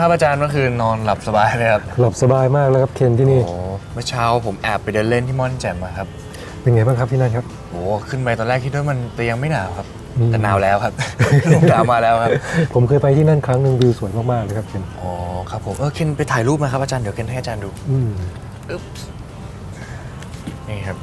เป็นไงบ้างครับอาจารย์เมื่อคืนนอนหลับสบายเลยครับหลับสบายมากแล้วครับเคนที่นี่โอ้เมื่อเช้าผมแอบไปเดินเล่นที่ม่อนแจ่มมาครับเป็นไงบ้างครับที่นั่นครับโอ้ขึ้นไปตอนแรกคิดว่ามันเตียงไม่หนาวครับอืมแต่หนาวแล้วครับลมหนาวมาแล้วครับ ผมเคยไปที่นั่นครั้งหนึ่งวิวสวยมากๆเลยครับเคนอ๋อครับผมเออเคนไปถ่ายรูปมาครับอาจารย์เดี๋ยวเคนให้อาจารย์ดูอืมนี่ครับ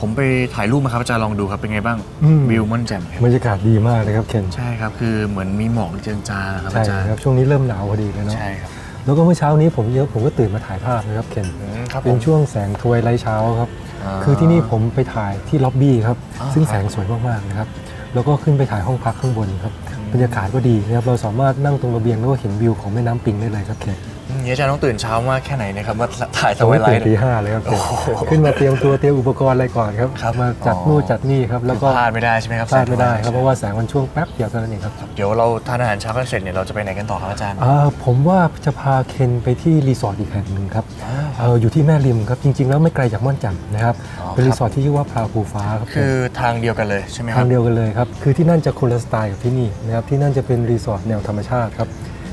ผมไปถ่ายรูปมาครับอาจารย์ลองดูครับเป็นไงบ้างอืม วิวม่อนแจ่มครับบรรยากาศดีมากเลยครับเคนใช่ครับคือเหมือนมีหมอกเจิงจางครับใช่อาจารย์ครับช่วงนี้เริ่มหนาวพอดีเลยเนาะใช่ครับ แล้วก็เมื่อเช้านี้ผมเยอะผมก็ตื่นมาถ่ายภาพนะครับเคนอืมครับผเป็นมช่วงแสงทวยไลท์เช้าครับาคือที่นี่ผมไปถ่ายที่ล็อบบี้ครับอ่าซึ่งครับแสงสวยมากๆนะครับแล้วก็ขึ้นไปถ่ายห้องพักข้างบนครับอืมบรรยากาศก็ดีนะครับเราสามารถนั่งตรงระเบียงแล้วก็เห็นวิวของแม่น้ำปิงได้เลยครับเคน อืมอาจารย์ต้องตื่นเช้ามากแค่ไหนเนะครับมาถ่ายสผมวาไม่ยไลตื่นท์ตีเนี่ยห้าเลยครับเคนโอ้โหขึ้นมาเตรียมตัวเตรียมอุปกรณ์อะไรก่อนครับครับมาจัดอ๋อนู่นจัดนี่ครับแล้วก็พลาดไม่ได้ใช่ไหมครับพลาดไม่ได้ครับแสงเพราะว่าแสงมันช่วงแป๊บเดียวเท่านั้นเองครับเดี๋ยวเราทานอาหารเช้ากันเสร็จเนี่ยเราจะไปไหนกันต่อครับอาจารย์อ่าผมว่าจะพาเคนไปที่รีสอร์ทอีกแห่งหนึ่งครับอ่าเอออยู่ที่แม่ริมครับจริง ๆ แล้วไม่ไกลจากม่อนแจ่มนะครับอ๋อเป็นครับรีสอร์ทที่ชื่อว่าพราวภูฟ้าครับคือทางเดียวกันเลยใช่ไหมคทารับงเดียวกันเลยครับคือที่นั่นจะคนละสไตล์กับที่นี่นะครับที่นั่นจะเป็นรีสอร์ทแนวธรรมชาติครับ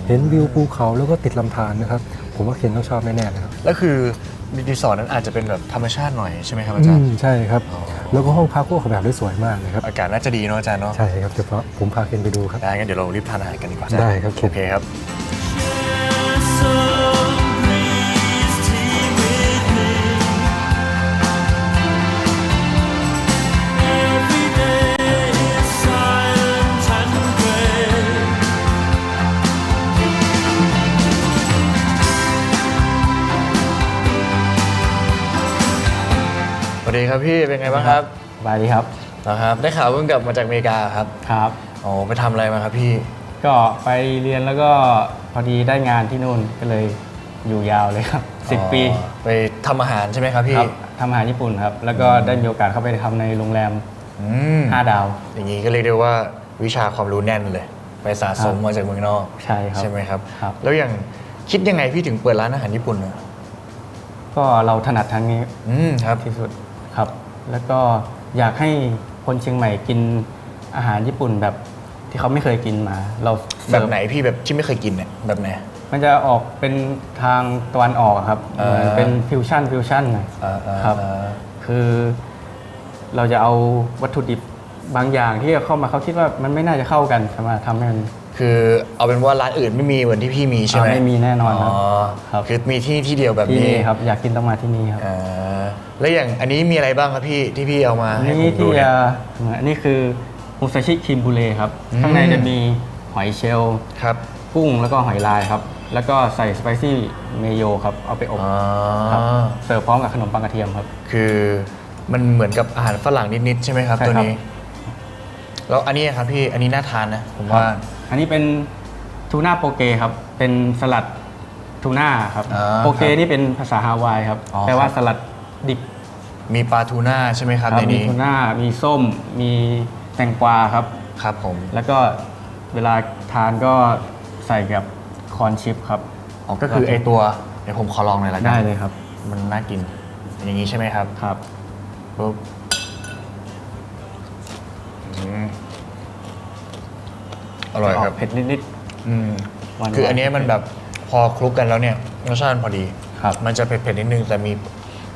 เห็นวิวภูเขาแล้วก็ติดลำธารนะครับ ผมว่าเคนต้องชอบแน่ๆนะครับแล้วคือรีสอร์ทนั้นอาจจะเป็นแบบธรรมชาติหน่อยใช่ไหมครับอาจารย์อืมใช่ครับอ๋อแล้วก็ห้องพักก็ออกแบบได้สวยมากนะครับ อากาศน่าจะดีเนาะอาจารย์เนาะใช่ครับเฉพาะผมพาเคนไปดูครับได้งั้นเดี๋ยวเรารีบทานอาหารกันดีกว่าได้ครับเคนโอเคครับ วัสดีครับพี่เป็นไงบ้างครับสบายดีครับนะครับได้ข่าวเพิ่งกลับมาจากอเมริกาครับครับอ๋อไปทำอะไรมาครับพี่ ก็ไปเรียนแล้วก็พอดีได้งานที่นู่นก็เลยอยู่ยาวเลยครับ10ปีอ๋อไปทำอาหารใช่ไหมครับพี่ครับทำอาหารญี่ปุ่นครับ แล้วก็ได้มีโอกาสเข้าไปทำในโรงแรมอืม5ดาว อย่างนี้ก็เรียกได้ว่าวิชาความรู้แน่นเลย ไปสะสมครับมาจากเมืองนอกใช่ครับใช่ไหมครับครับ แล้วอย่างคิดยังไงพี่ถึงเปิดร้านอาหารญี่ปุ่นอะก็เราถนัดทางนี้อืมครับที่สุด ครับ แล้วก็อยากให้คนเชียงใหม่กินอาหารญี่ปุ่นแบบที่เขาไม่เคยกินมา เราแบเสิบร์ฟไหนพี่แบบที่ไม่เคยกินเนี่ยแบบไหนมันจะออกเป็นทางตะวันออกอะครับเออเหมือนเป็นฟิวชั่นฟิวชั่นหน่อยอ่าอ่าครับอ่าคือเราจะเอาวัตถุดิบบางอย่างที่เข้ามาเขาคิดว่ามันไม่น่าจะเข้ากันสามารถทำให้มัน คือเอาเป็นว่าร้านอื่นไม่มีเหมือนที่พี่มีใช่ไหมอ่าไม่มีแน่นอนครับอ๋อครับคือมีที่ที่เดียวแบบที่นี้นี่ครับอยากกินต้องมาที่นี่ครับอ่าแล้วอย่างอันนี้มีอะไรบ้างครับพี่ที่พี่เอามาอันให้ผนี้มดูที่เนี่ยจะอันนี้คือมูซาชิคิมบูเรครับอืมข้างในจะมีหอยเชลล์ครับกุ้งแล้วก็หอยลายครับ แล้วก็ใส่สไปซี่เมโยครับเอาไปอบอ๋อครับเสิร์ฟพร้อมกับขนมปังกระเทียมครับ คือมันเหมือนกับอาหารฝรั่งนิดๆใช่ไหมครับใช่ตัวครับนี้แล้วอันนี้ครับพี่อันนี้น่าทานนะผมว่า อันนี้เป็นทูน่าโปเกครับ เป็นสลัดทูน่าครับ อ่าโปเกนี่เป็นภาษาฮาวายครับ อ๋อแปลว่าครับ สลัดดิบมีปลาทูน่าใช่ไหมครับครัในบมีนี้ทูน่า มีส้ม มีแตงกวาครับ ครับผมแล้วก็เวลาทานก็ใส่กับคอนชิปครับ อ๋อก็คือไอตัวเดี๋ยวผมขอลองหน่อยละกันได้เลยครับ มันน่ากิน อย่างนี้ใช่ไหมครับครับ ปุ๊บอืม อร่อยครับ เผ็ดนิดอืมหวานๆคืออันนี้มันแบบพอคลุกกันแล้วเนี่ยรสชาติมันพอดี ครับ มันจะเผ็ดๆนิดนึงแต่มี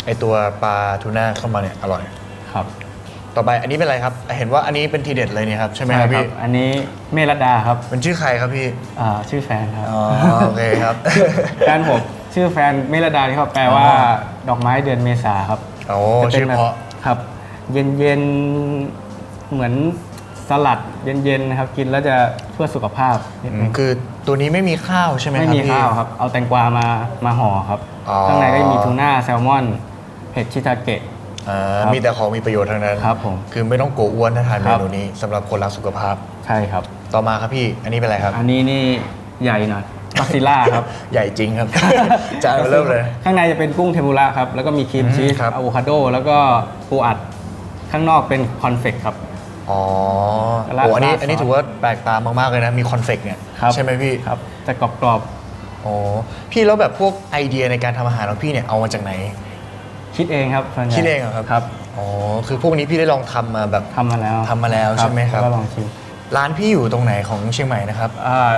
ไอตัวปลาทูน่าเข้ามาเนี่ยอร่อยๆครับต่อไปอันนี้เป็นอะไรครับ เห็นว่าอันนี้เป็นทีเด็ดเลยเนี่ยครับใช่ไหมครับพี่อันนี้เมลดาครับเป็นชื่อใครครับพี่อ่าชื่อแฟนครับ อ๋อโอเคครับ แฟนผมชื่อแฟนเมลดาที่เขาแปลว่า อ๋อดอกไม้เดือนเมษาครับโอ้จะชื่อแบบเพราะ ครับ เย็นๆเหมือน สลัดเย็นๆนะครับกินแล้วจะเพื่อสุขภาพนิดอืนึมงคือตัวนี้ไม่มีข้าวใช่ไหมครับไม่มีพี่ ข้าวครับ เอาแตงกวามามาห่อครับอ๋อ ข้างในก็มีทูน่าแซลมอนเห็ดชิทาเกะ อ่าครับมีแต่ของมีประโยชน์ทั้งนั้นครับผมคือไม่ต้องโกลัวอ้วนถ้าทานคเมรับ นูนี้สำหรับคนรักสุขภาพ ใช่ครับ ต่อมาครับพี่ อันนี้เป็นอะไรครับ อันนี้นี่ใหญ่หน่อยบัซิล่าครับ ใหญ่จริงครับ จานมาเริ่มเลย ข้างในจะเป็นกุ้งเทมปุระครับ แล้วก็มีครีมอืมชีสครับ อะโวคาโด แล้วก็ปูอัด ข้างนอกเป็นคอนเฟกครับ อ๋อราดโอ้อันนี้ราดอันนี้ซอสถือว่าแปลกตามากๆเลยนะ มีคอนเฟกเนี่ยครับใช่ไหมพี่ครับจะกรอบอ๋อพี่แล้วแบบพวกไอเดียในการทำอาหารของพี่เนี่ยเอามาจากไหนๆคิดเองครับส่วนใหญ่คิดเองเหรอครับครับอ๋อคือพวกนี้พี่ได้ลองทำมาแบบทำมาแล้วทำมาแล้วใช่ไหมครับแล้วก็ลองชิมร้านพี่อยู่ตรงไหนของเชียงใหม่นะครับอ่า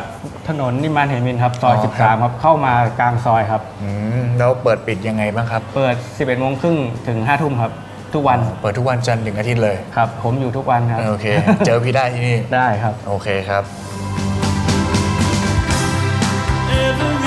ถนนนิมานเหมินครับซอยอ๋อครับ13 ครับ เข้ามากลางซอยครับอืมแล้วเปิดปิดยังไงบ้างครับ เปิด 11โมงครึ่งถึง 5 ทุ่มครับ ทุกวันเปิดทุกวันจันทร์ถึงอาทิตย์เลยครับ ผมอยู่ทุกวันครับโอเค เจอพี่ได้ที่นี่ได้ครับ โอเคครับ Every